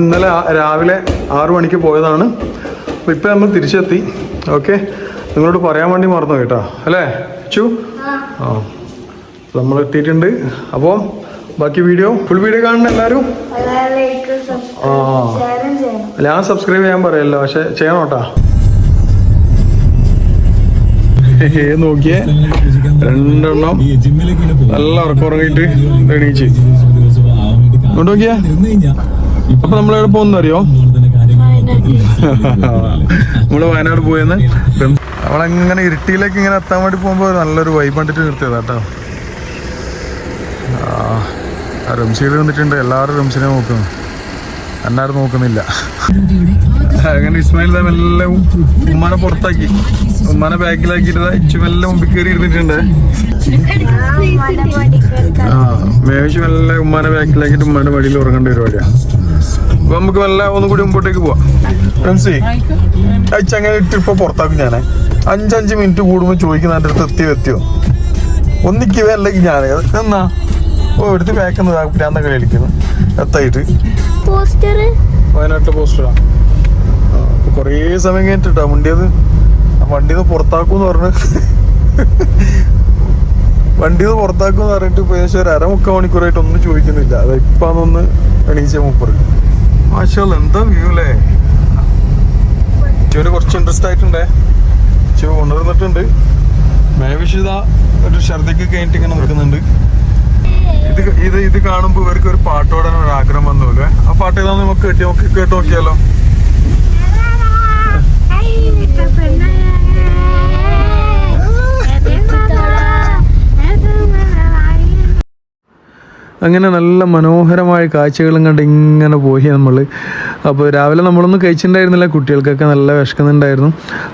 ഇന്നലെ രാവിലെ ആറു മണിക്ക് പോയതാണ്. അപ്പോൾ ഇപ്പം നമ്മൾ തിരിച്ചെത്തി. ഓക്കെ. നിങ്ങളോട് പറയാൻ വേണ്ടി മറന്നു കേട്ടോ. അല്ലേ? ചു ആ. നമ്മൾ എത്തിയിട്ടുണ്ട്. അപ്പോൾ ബാക്കി വീഡിയോ ഫുൾ വീഡിയോ കാണുന്ന എല്ലാവരും? ആ ഞാൻ സബ്സ്ക്രൈബ് ചെയ്യാൻ പറയല്ലോ. പക്ഷെ ചെയ്യണം കേട്ടാ. നോക്കിയേ. രണ്ടെണ്ണം. നല്ല ഉറക്കം ഉറങ്ങിയിട്ട് എണീച്ച്. നോക്കിയേ. അപ്പൊ നമ്മളെവിടെ പോകുന്ന അറിയോ നമ്മൾ വയനാട് പോയെന്ന്. നമ്മളെങ്ങനെ ഇരുട്ടിയിലേക്ക് ഇങ്ങനെ എത്താൻ വേണ്ടി പോകുമ്പോ നല്ലൊരു വൈബ് കണ്ടിട്ട് നിർത്തിയതാ കേട്ടോ. ആ റംസീൽ വന്നിട്ടുണ്ട്. എല്ലാവരും റംസിനെ നോക്കുന്നു എന്നാരും നോക്കുന്നില്ല. അങ്ങനെ ഇസ്മായിൽ ഇതാ മെല്ലെ ഉമ്മാനെ പുറത്താക്കി. ഉമ്മാനെ ബാക്കിലാക്കിയിട്ട് ഇച്ചു മെല്ലെ മുമ്പിൽ കയറി ഇരുന്നിട്ടുണ്ട്. ആ മേവിച്ച് മെല്ലെ ഉമ്മാനെ ബാക്കിലാക്കിയിട്ട് ഉമ്മാന്റെ വഴിയിൽ ഉറങ്ങേണ്ട പരിപാടിയാ. അപ്പൊ നമുക്ക് മെല്ലെ ഒന്നും കൂടി മുമ്പോട്ടേക്ക് പോവാം. ഫ്രണ്ട്സേ അയച്ച അങ്ങനെ ഇട്ടിപ്പോ പുറത്താക്കും ഞാനേ. അഞ്ചഞ്ച് മിനിറ്റ് കൂടുമ്പോ ചോദിക്കുന്ന എന്റെ അടുത്ത് എത്തിയോ എത്തിയോ? ഒന്നിക്കവേ അല്ലെങ്കിൽ ഞാൻ എന്നാ? ഓ എടുത്ത് ബാക്കുന്നത് ഭ്രാന്തൊക്കെ കളിക്കുന്നു. എത്തായിട്ട്. പോസ്റ്റർ വയനാട്ടിലെ പോസ്റ്ററാ കുറേ സമയം കഴിഞ്ഞിട്ടാ വണ്ടിയത്. വണ്ടിന്ന് പുറത്താക്കൂന്ന് പറഞ്ഞു. വണ്ടി വണ്ടിന്ന് പുറത്താക്കൂന്ന് പറഞ്ഞിട്ട് ഇപ്പൊ ഏകദേശം ഒരു അരമുക്കാൽ മണിക്കൂറായിട്ട് ഒന്നും ചോദിക്കുന്നില്ല. അത് ഇപ്പാന്നൊന്ന് എണീച്ച മൂപ്പറ്. മാഷല്ല എന്താ വ്യൂ അല്ലേ ചെറിയ കുറച്ച് ഇൻട്രസ്റ്റ് ആയിട്ടുണ്ടേ? ചോ ഉണർന്നിട്ടുണ്ട് മേവിഷിത ഒരു ഛർദിക്ക് കഴിഞ്ഞിട്ട് ഇങ്ങനെ നിൽക്കുന്നുണ്ട്. ഇത് ഇത് ഇത് കാണുമ്പോൾ ഇവർക്ക് ഒരു പാട്ടോടാൻ ഒരു ആഗ്രഹം വന്നൂല്ലേ ആ പാട്ട് ഏതാണെന്ന് നമുക്ക് കേട്ടി നോക്കി കേട്ട് നോക്കിയാലോ? അങ്ങനെ നല്ല മനോഹരമായ കാഴ്ചകളും കണ്ട് ഇങ്ങനെ പോയി നമ്മൾ അപ്പോൾ രാവിലെ നമ്മളൊന്നും കഴിച്ചിട്ടുണ്ടായിരുന്നില്ല കുട്ടികൾക്കൊക്കെ നല്ല വിശക്കുന്നുണ്ടായിരുന്നു.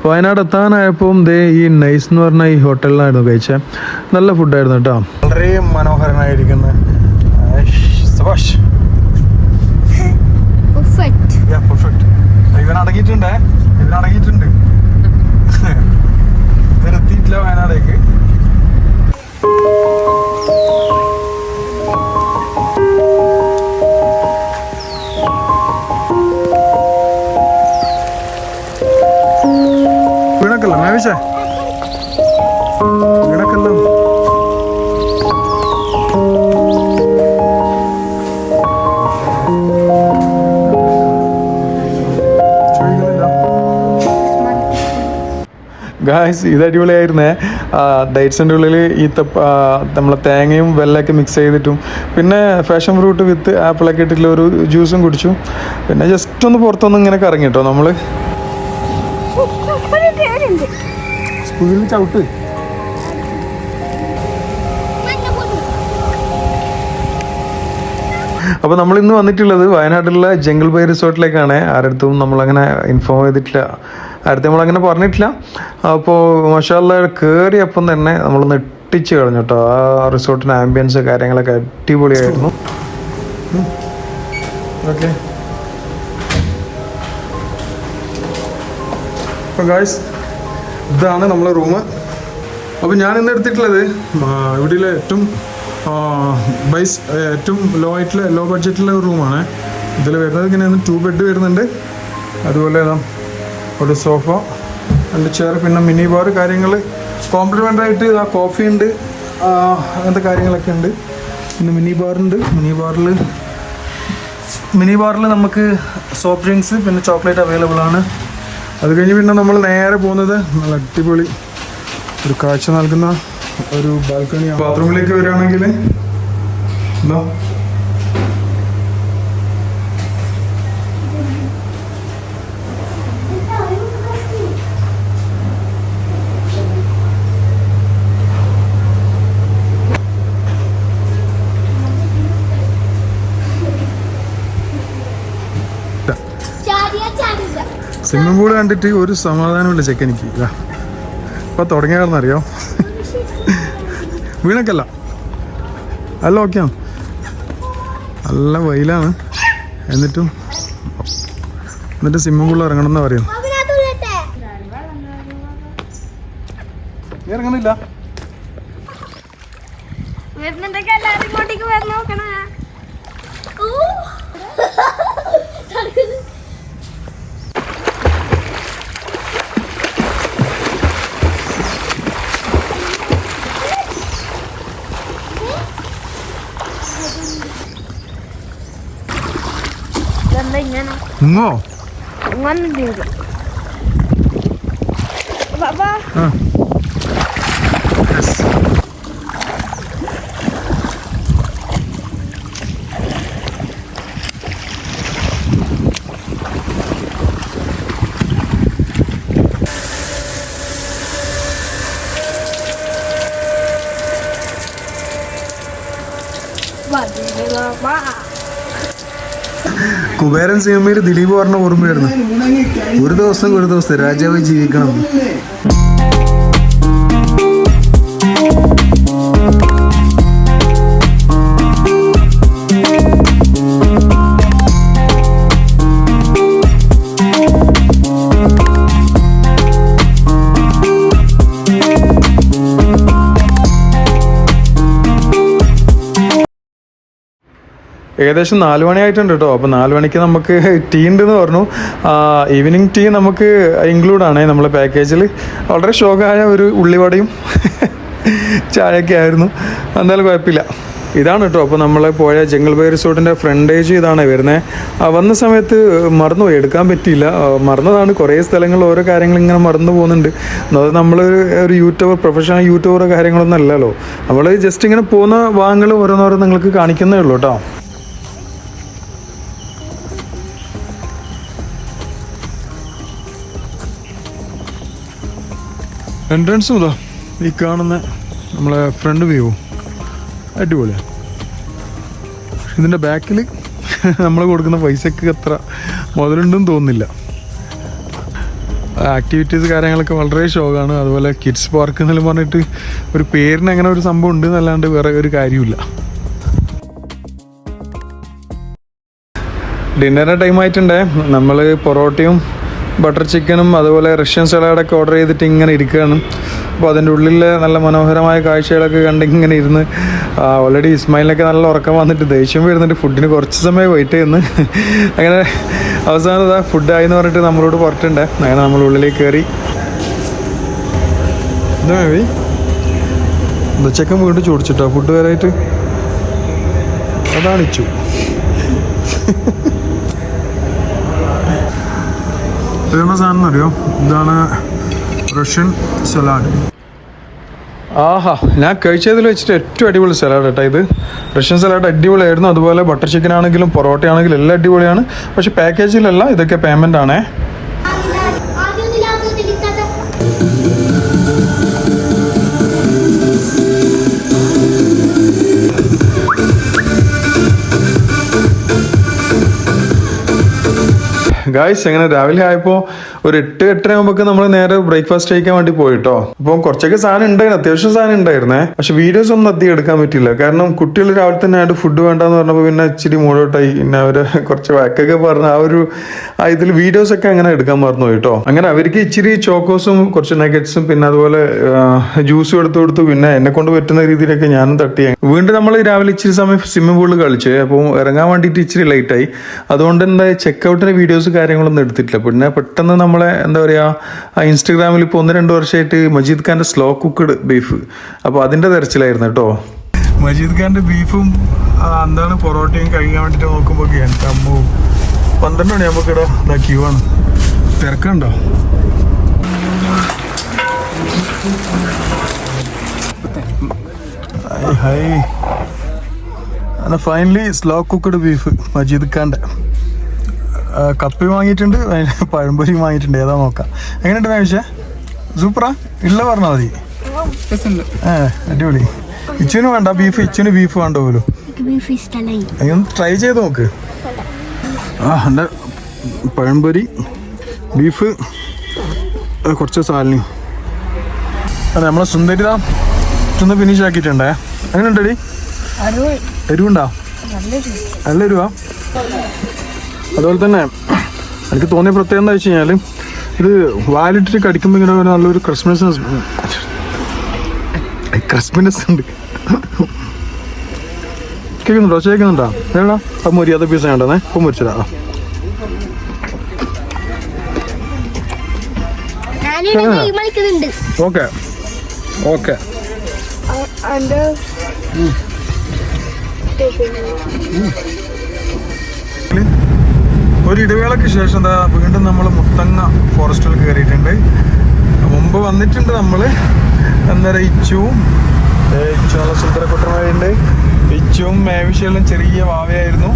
വയനാട് എത്താനായപ്പോൾ ദേ ഈ നൈസ് എന്ന് പറഞ്ഞ ഈ ഹോട്ടലിലായിരുന്നു കഴിച്ചത് നല്ല ഫുഡായിരുന്നു കേട്ടോ. വളരെ മനോഹരമായിരിക്കുന്ന. ഇവൻ അടങ്ങിയിട്ടുണ്ടേ. ഇവൻ അടങ്ങിയിട്ടുണ്ട്. ഇവരെത്തിയിട്ടില്ല വയനാടേക്ക്. വീണക്കല്ലോ ചോദിക്കുന്നില്ല. ഗായ്സ് ഇത് അടിപൊളിയായിരുന്നേ. ഡേറ്റ്സിന്റെ ഉള്ളിൽ ഈ നമ്മളെ തേങ്ങയും വെള്ളമൊക്കെ മിക്സ് ചെയ്തിട്ടും. പിന്നെ ഫാഷൻ ഫ്രൂട്ട് വിത്ത് ആപ്പിളൊക്കെ ഇട്ടിട്ടുള്ള ഒരു ജ്യൂസും കുടിച്ചു. പിന്നെ ജസ്റ്റ് ഒന്ന് പുറത്തൊന്ന് ഇങ്ങനെ കറങ്ങി കേട്ടോ നമ്മൾ സ്കൂളിൽ ചവിട്ട്. അപ്പോൾ നമ്മൾ ഇന്ന് വന്നിട്ടുള്ളത് വയനാട്ടിലുള്ള ജംഗിൾ ബൈ റിസോർട്ടിലേക്കാണ്. ആരടുത്തും നമ്മളങ്ങനെ ഇൻഫോം ചെയ്തിട്ടില്ല. ആരത്തെ നമ്മൾ അങ്ങനെ പറഞ്ഞിട്ടില്ല അപ്പോൾ മഷാല്ല കയറിയപ്പം തന്നെ നമ്മൾ നെട്ടിച്ച് കളഞ്ഞു കേട്ടോ ആ റിസോർട്ടിന്റെ ആംബിയൻസ് കാര്യങ്ങളൊക്കെ അടിപൊളിയായിരുന്നു. ഓക്കെ. അപ്പോൾ ഗായ്സ് ഇതാണ് നമ്മളെ റൂം. അപ്പോൾ ഞാൻ ഇന്ന് എടുത്തിട്ടുള്ളത് ഇവിടെയുള്ള ഏറ്റവും ബൈസ് ഏറ്റവും ലോ ആയിട്ടുള്ള ലോ ബഡ്ജറ്റിലുള്ള റൂമാണ് ഇതിൽ വരുന്നത് ഇങ്ങനെയാണ്. ടു ബെഡ് വരുന്നുണ്ട്. അതുപോലെ ഒരു സോഫ രണ്ട് ചെയർ പിന്നെ മിനി ബാർ കാര്യങ്ങൾ. കോംപ്ലിമെന്റ് ആയിട്ട് ആ കോഫി ഉണ്ട് അങ്ങനത്തെ കാര്യങ്ങളൊക്കെ ഉണ്ട്. പിന്നെ മിനി ബാറുണ്ട് മിനി ബാറിൽ മിനി ബാറിൽ നമുക്ക് സോഫ്റ്റ് ഡ്രിങ്ക്സ് പിന്നെ ചോക്ലേറ്റ് അവൈലബിൾ ആണ്. അത് കഴിഞ്ഞ് പിന്നെ നമ്മൾ നേരെ പോകുന്നത് നല്ല അടിപൊളി ഒരു കാഴ്ച നൽകുന്ന ഒരു ബാൽക്കണി ബാത്റൂമിലേക്ക് വരികയാണെങ്കിൽ എന്താ സ്വിമ്മിംഗ് പൂൾ കണ്ടിട്ട് ഒരു സമാധാനമില്ല ചെക്ക് എനിക്ക്. ഇപ്പൊ തുടങ്ങിയാണെന്നറിയോ? വീണക്കല്ല. അല്ല ഓക്കെയാണ് നല്ല വെയിലാണ്. എന്നിട്ടും എന്നിട്ട് സ്വിമ്മിംഗ് പൂളിൽ ഇറങ്ങണം എന്നാ പറയുന്നു. ഇറങ്ങണില്ല വരുന്നുണ്ടെങ്കിൽ എല്ലാവരും ഇങ്ങോട്ടേക്ക് വരണം. നോക്കണേ. ഇങ്ങോ അങ്ങനെ ചെയ്തു ബാബാ കുബേരൻ സിനിമയിൽ ദിലീപ് പറഞ്ഞ ഓർമ്മയായിരുന്നു ഒരു ദിവസം ഒരു ദിവസം രാജാവ് ജീവിക്കണം. ഏകദേശം നാല് മണിയായിട്ടുണ്ട് കേട്ടോ. അപ്പോൾ നാല് മണിക്ക് നമുക്ക് ടീ ഉണ്ടെന്ന് പറഞ്ഞു. ഈവനിങ് ടീ നമുക്ക് ഇൻക്ലൂഡ് ആണ്. നമ്മളെ പാക്കേജിൽ വളരെ ഷോക്കായ ഒരു ഉള്ളിവടയും ചായയൊക്കെ ആയിരുന്നു. എന്തായാലും കുഴപ്പമില്ല. ഇതാണ് കേട്ടോ. അപ്പോൾ നമ്മൾ പോയ ജംഗിൾ ബേ റിസോർട്ടിന്റെ ഫ്രണ്ടേജ് ഇതാണ് വരുന്നത് വന്ന സമയത്ത് മറന്നുപോയി. എടുക്കാൻ പറ്റിയില്ല. മറന്നതാണ്. കുറേ സ്ഥലങ്ങളിൽ ഓരോ കാര്യങ്ങൾ ഇങ്ങനെ മറന്നു പോകുന്നുണ്ട്. അത് നമ്മൾ ഒരു യൂട്യൂബർ പ്രൊഫഷണൽ യൂട്യൂബർ കാര്യങ്ങളൊന്നും അല്ലല്ലോ. നമ്മൾ ജസ്റ്റ് ഇങ്ങനെ പോകുന്ന ഭാഗങ്ങൾ ഓരോന്നോരോ നിങ്ങൾക്ക് കാണിക്കുന്നേ ഉള്ളൂ കേട്ടോ. എൻട്രൻസും ഇതാ. ഈ കാണുന്ന നമ്മളെ ഫ്രണ്ട് വ്യൂ അടിപൊളിയാണ് ഇതിന്റെ ബാക്കിൽ നമ്മൾ കൊടുക്കുന്ന പൈസക്ക് അത്ര മുതലുണ്ടെന്ന് തോന്നുന്നില്ല. ആക്ടിവിറ്റീസ് കാര്യങ്ങളൊക്കെ വളരെ ഷോക്കാണ് അതുപോലെ കിഡ്സ് പാർക്ക് എന്നെല്ലാം പറഞ്ഞിട്ട് ഒരു പേരിന് അങ്ങനെ ഒരു സംഭവം ഉണ്ട് എന്നല്ലാണ്ട് വേറെ ഒരു കാര്യമില്ല ഡിന്നറിന്റെ ടൈം ആയിട്ടുണ്ടേ. നമ്മൾ പൊറോട്ടയും ബട്ടർ ചിക്കനും അതുപോലെ റഷ്യൻ സലാഡൊക്കെ ഓർഡർ ചെയ്തിട്ട് ഇങ്ങനെ ഇരിക്കുകയാണ്. അപ്പോൾ അതിന്റെ ഉള്ളിൽ നല്ല മനോഹരമായ കാഴ്ചകളൊക്കെ കണ്ട് ഇങ്ങനെ ഇരുന്ന് ഓൾറെഡി ഇസ്മായിലിനൊക്കെ നല്ല ഉറക്കം വന്നിട്ട് ദേഷ്യം വരുന്നുണ്ട്. ഫുഡിന് കുറച്ച് സമയം വെയിറ്റ് ചെയ്യുന്നു. അങ്ങനെ അവസാനം ഇതാ ഫുഡായി എന്ന് പറഞ്ഞിട്ട് നമ്മളോട് പുറത്തുണ്ടേ. അങ്ങനെ നമ്മൾ ഉള്ളിലേക്ക് കയറി. എന്താ മേബി ഉച്ചക്കം വീണ്ടും ചോദിച്ചിട്ടോ? ഫുഡ് വരായിട്ട് അതാണ് ഇതെന്താ അറിയോ ഇതാണ് റഷ്യൻ സലാഡ്. ആഹാ ഞാൻ കഴിച്ചതിൽ വെച്ചിട്ട് ഏറ്റവും അടിപൊളി സലാഡ് കേട്ടോ ഇത്. റഷ്യൻ സലാഡ് അടിപൊളിയായിരുന്നു. അതുപോലെ ബട്ടർ ചിക്കൻ ആണെങ്കിലും പൊറോട്ട ആണെങ്കിലും എല്ലാം അടിപൊളിയാണ്. പക്ഷെ പാക്കേജിലല്ല ഇതൊക്കെ പേയ്മെന്റ് ആണേ. ഗായ്സ് എങ്ങനെ? രാവിലെ ആയപ്പോൾ ഒരു എട്ട് എട്ടര ആകുമ്പോൾ നമ്മൾ നേരെ ബ്രേക്ക്ഫാസ്റ്റ് കഴിക്കാൻ വേണ്ടി പോയിട്ടോ. അപ്പം കുറച്ചൊക്കെ സാധനം ഉണ്ടായിരുന്നു അത്യാവശ്യം സാധനം ഉണ്ടായിരുന്നേ. പക്ഷെ വീഡിയോസ് ഒന്നും അധികം എടുക്കാൻ പറ്റില്ല കാരണം കുട്ടികൾ രാവിലെ തന്നെ ആയിട്ട് ഫുഡ് വേണ്ടെന്ന് പറഞ്ഞപ്പോൾ പിന്നെ ഇച്ചിരി മൂടോട്ടായി. പിന്നെ അവർ കുറച്ച് വാക്കൊക്കെ പറഞ്ഞ ആ ഒരു ഇതിൽ വീഡിയോസ് ഒക്കെ അങ്ങനെ എടുക്കാൻ മറന്നു പോയിട്ടോ. അങ്ങനെ അവർക്ക് ഇച്ചിരി ചോക്കോസും കുറച്ച് നഗറ്റ്സും പിന്നെ അതുപോലെ ജ്യൂസും എടുത്തു കൊടുത്തു. പിന്നെ എന്നെ കൊണ്ട് പറ്റുന്ന രീതിയിലൊക്കെ ഞാനും തട്ടി. വീണ്ടും നമ്മൾ രാവിലെ ഇച്ചിരി സമയം സ്വിമ്മിംഗ് പൂളിൽ കളിച്ച്. അപ്പോൾ ഇറങ്ങാൻ വേണ്ടിയിട്ട് ഇച്ചിരി ലേറ്റായി അതുകൊണ്ട് എന്താ ചെക്കൗട്ടിന്റെ വീഡിയോസ് കാര്യങ്ങളൊന്നും എടുത്തിട്ടില്ല. പിന്നെ പെട്ടെന്ന് നമ്മളെ എന്താ പറയുക ഇൻസ്റ്റഗ്രാമിൽ ഇപ്പോൾ ഒന്ന് രണ്ട് വർഷമായിട്ട് മജീദ് ഖാന്റെ സ്ലോ കുക്ക്ഡ് ബീഫ്. അപ്പോൾ അതിന്റെ തെരച്ചിലായിരുന്നു കേട്ടോ. മജീദ് ഖാന്റെ ബീഫും എന്താണ് പൊറോട്ടയും കഴിക്കാൻ വേണ്ടിയിട്ട് നോക്കുമ്പോൾ എന്റെ അമ്മ പന്ത്രണ്ട് നമുക്ക് ഇവിടെ ഇതാ ക്യൂ ആണ്. തിരക്കുണ്ടോ? Hi finally slow cooked beef Majeed ഖാന്റെ. ആ, കപ്പി വാങ്ങിയിട്ടുണ്ട് പഴംപൊരി വാങ്ങിയിട്ടുണ്ട്. ഏതാ നോക്കാം. എങ്ങനെയുണ്ട് ആവശ്യ സൂപ്പറാ? ഇല്ല പറഞ്ഞാൽ മതി. അടിപൊളി. ഇച്ചുവിന് വേണ്ട ബീഫ് ഇച്ചുവിന് ബീഫ് വേണ്ട പോലും. ഒന്ന് ട്രൈ ചെയ്ത് നോക്ക്. ആ എന്റെ പഴംപൊരി ബീഫ് കുറച്ച് സാലിനി അതെ നമ്മളെ സുന്ദരിത ഒന്ന് ഫിനിഷ് ആക്കിയിട്ടുണ്ടേ. എങ്ങനെയുണ്ടടി എരിവുണ്ടോ? നല്ല എരിവാ? അതുപോലെ തന്നെ എനിക്ക് തോന്നിയ പ്രത്യേകത എന്താ വെച്ച് കഴിഞ്ഞാൽ ഇത് വാലിട്ടിട്ട് കടിക്കുമ്പോൾ ഇങ്ങനെ ഒരു നല്ലൊരു ക്രിസ്മസ് ക്രിസ്മസ് ഉണ്ട്. കേൾക്കുന്നുണ്ടോ ചേക്കുന്നുണ്ടോ കേൾക്കുന്നുണ്ടോ ഏടാ അപ്പം മൊരി അത് പീസ് വേണ്ടേ അപ്പം മുരിച്ചതാ ഓക്കെ. ഓക്കെ. ഓക്കെ ഓക്കെ എന്റെ ഒരു ഇടവേളയ്ക്ക് ശേഷം എന്താ വീണ്ടും നമ്മൾ മുത്തങ്ങ ഫോറസ്റ്റിൽ കയറിയിട്ടുണ്ട് മുമ്പ് വന്നിട്ടുണ്ട് നമ്മൾ അന്നേരം ഇച്ചുവും ഇച്ചു നല്ല സുന്ദരക്കുട്ടനായിട്ടുണ്ട് ഇച്ചുവും മേവിശയിലും ചെറിയ വാവയായിരുന്നു.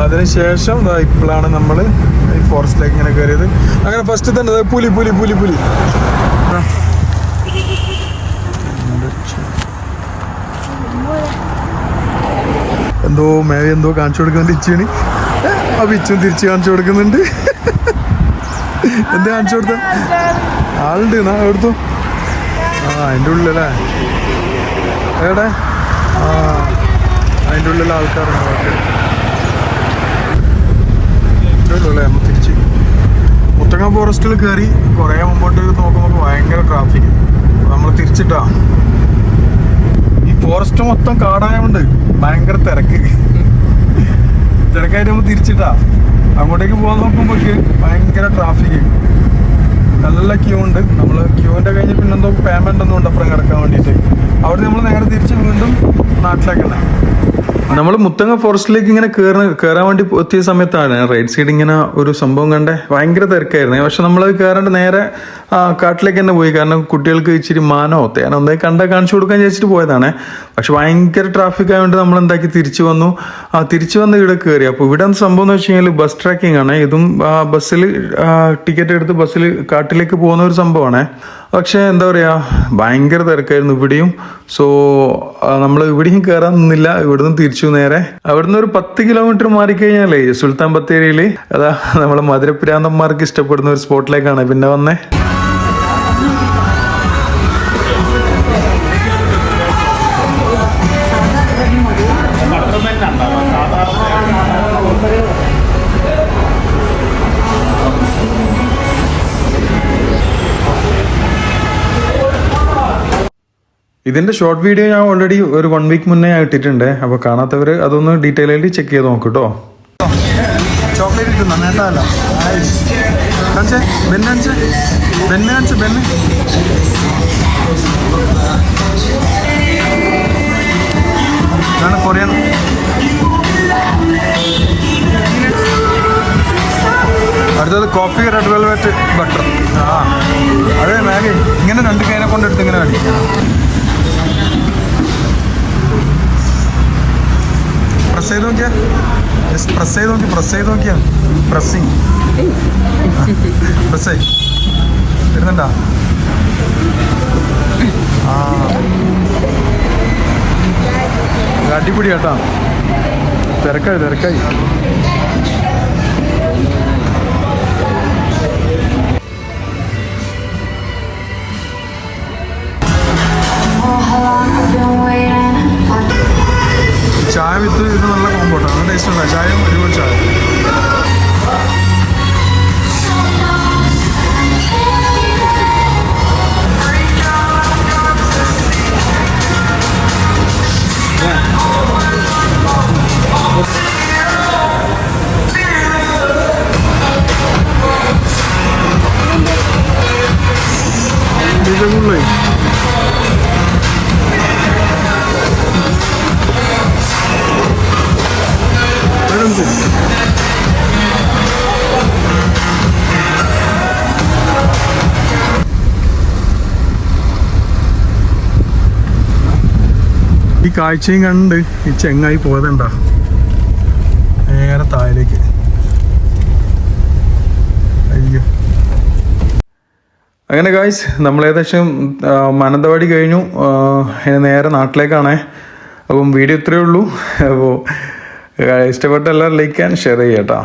അതിനുശേഷം എന്താ ഇപ്പോഴാണ് നമ്മൾ ഈ ഫോറസ്റ്റിലേക്ക് ഇങ്ങനെ കയറിയത് അങ്ങനെ ഫസ്റ്റ് തന്നെ പുലി പുലി പുലി പുലി. എന്തോ മേവി എന്തോ കാണിച്ചു കൊടുക്കുന്നുണ്ട് ഇച്ചുവിന്. അപ്പൊ ഇച്ചും തിരിച്ച് കാണിച്ചു കൊടുക്കുന്നുണ്ട്. എന്താ കാണിച്ചു കൊടുത്ത? ആളുണ്ട് നാ എടുത്തു. ആ അതിന്റെ ഉള്ളിലല്ലേ? എവിടെ? ആ അതിന്റെ ഉള്ളിൽ ആൾക്കാരുണ്ട് ഓക്കെ നമ്മൾ തിരിച്ച്? മുത്തങ്ങ ഫോറസ്റ്റിൽ കയറി കുറേ മുമ്പോട്ട് നോക്കുമ്പോൾ ഭയങ്കര ട്രാഫിക് നമ്മൾ തിരിച്ചിട്ടാ. ഈ ഫോറസ്റ്റ് മൊത്തം കാടായതുകൊണ്ട് ഭയങ്കര തിരക്ക്. തിരക്കായിട്ട് നമ്മൾ തിരിച്ചിട്ടാ. അങ്ങോട്ടേക്ക് പോകാൻ നോക്കുമ്പോഴേക്ക് ഭയങ്കര ട്രാഫിക് നല്ല ക്യൂ ഉണ്ട്. നമ്മൾ ക്യൂവിന്റെ കഴിഞ്ഞ് പിന്നെന്തോ പേയ്മെന്റ് ഒന്നും ഉണ്ട് അപ്പുറം കിടക്കാൻ വേണ്ടിയിട്ട്. അവിടെ നമ്മൾ നേരെ തിരിച്ച് വീണ്ടും നാട്ടിലേക്ക് തന്നെ നമ്മൾ മുത്തങ്ങ ഫോറസ്റ്റിലേക്ക് ഇങ്ങനെ കയറി കയറാൻ വേണ്ടി എത്തിയ സമയത്താണ് റൈഡ് സൈഡ് ഇങ്ങനെ ഒരു സംഭവം കണ്ടേ. ഭയങ്കര തിരക്കായിരുന്നു. പക്ഷെ നമ്മൾ കയറേണ്ട നേരെ കാട്ടിലേക്ക് തന്നെ പോയി. കാരണം കുട്ടികൾക്ക് ഇച്ചിരി മാനോ തേനോ എന്തായാലും കണ്ടാൽ കാണിച്ചു കൊടുക്കാൻ ചോദിച്ചിട്ട് പോയതാണ്. പക്ഷെ ഭയങ്കര ട്രാഫിക് ആയതുകൊണ്ട് നമ്മൾ എന്താക്കി തിരിച്ചു വന്നു. ആ തിരിച്ചു വന്ന് ഇവിടെ കയറി അപ്പോൾ ഇവിടെ സംഭവം എന്ന് വെച്ച് കഴിഞ്ഞാൽ ബസ് ട്രാക്കിംഗ് ആണ്. ഇതും ബസ്സിൽ ടിക്കറ്റ് എടുത്ത് ബസ്സിൽ കാട്ടിലേക്ക് പോകുന്ന ഒരു സംഭവമാണ്. പക്ഷേ എന്താ പറയുക ഭയങ്കര തിരക്കായിരുന്നു ഇവിടെയും. സോ നമ്മൾ ഇവിടെയും കയറാൻ നിന്നില്ല. ഇവിടുന്ന് തിരിച്ചു നേരെ. അവിടുന്ന് ഒരു പത്ത് കിലോമീറ്റർ മാറിക്കഴിഞ്ഞാലേ സുൽത്താൻ ബത്തേരിയിൽ അതാ നമ്മളെ മധുരപ്രാന്തന്മാർക്ക് ഇഷ്ടപ്പെടുന്ന ഒരു സ്പോട്ടിലേക്കാണ് പിന്നെ വന്നേ. ഇതിന്റെ ഷോർട്ട് വീഡിയോ ഞാൻ ഓൾറെഡി ഒരു വൺ വീക്ക് മുന്നേ ഇട്ടിട്ടുണ്ട്. അപ്പോൾ കാണാത്തവർ അതൊന്ന് ഡീറ്റെയിൽ ആയിട്ട് ചെക്ക് ചെയ്ത് നോക്കൂ കേട്ടോ ചോക്ലേറ്റ് അടുത്തത് കോഫി റെഡ് വെൽവെറ്റ് ബട്ടർ ആ. അതെ മാഗി ഇങ്ങനെ രണ്ട് കൈനെ കൊണ്ടെടുത്ത് ഇങ്ങനെ അടി പ്രസ് ചെയ്ത് നോക്കിയാ ജസ്റ്റ് പ്രസ് ചെയ്ത് നോക്കി പ്രസ് ചെയ്ത് നോക്കിയാ പ്രസ്സിങ് പ്രസ് ചെയ് വരുന്നുണ്ടാ ആ അടിപൊളി കേട്ടാ തിരക്കായി തിരക്കായി. ഈ കാഴ്ചയും കണ്ട് ഈ ചെങ്ങായി പോയതുണ്ടാ നേരെ താഴേക്ക്. അയ്യോ. അങ്ങനെ ഗായ്സ് നമ്മൾ ഏകദേശം മാനന്തവാടി കഴിഞ്ഞു. നേരെ നാട്ടിലേക്കാണേ. അപ്പം വീഡിയോ ഇത്രയേ ഉള്ളൂ. അപ്പോൾ ഇഷ്ടപ്പെട്ട എല്ലാവരും ലൈക്ക് ആൻഡ് ഷെയർ ചെയ്യാം കേട്ടോ.